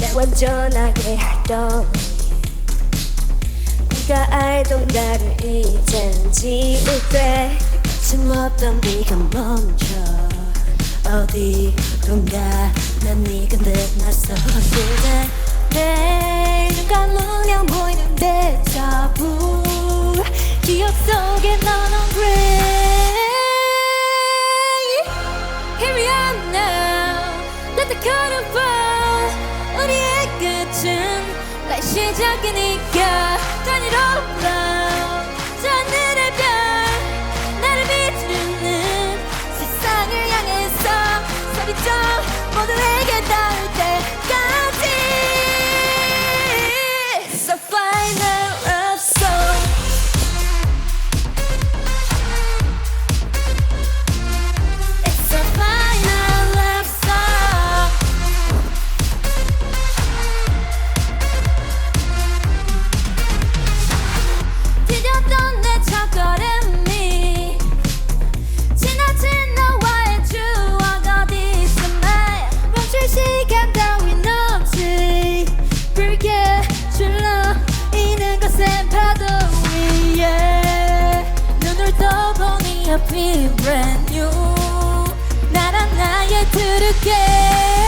날 완전하게 했던 네가 알던 나를 이젠 지울 때 거침없던 네가 멈춰 어디론가 난 네가 끝났어 그대 내눈 감으면 보이는 데자부 기억 속에 넌 hungry Here we are now. Let the curtain 시작이니까 Turn it all around 저 하늘의 별 나를 비추는 세상을 향해서 소리쳐 모두에 me brand new 나란 나의 들을게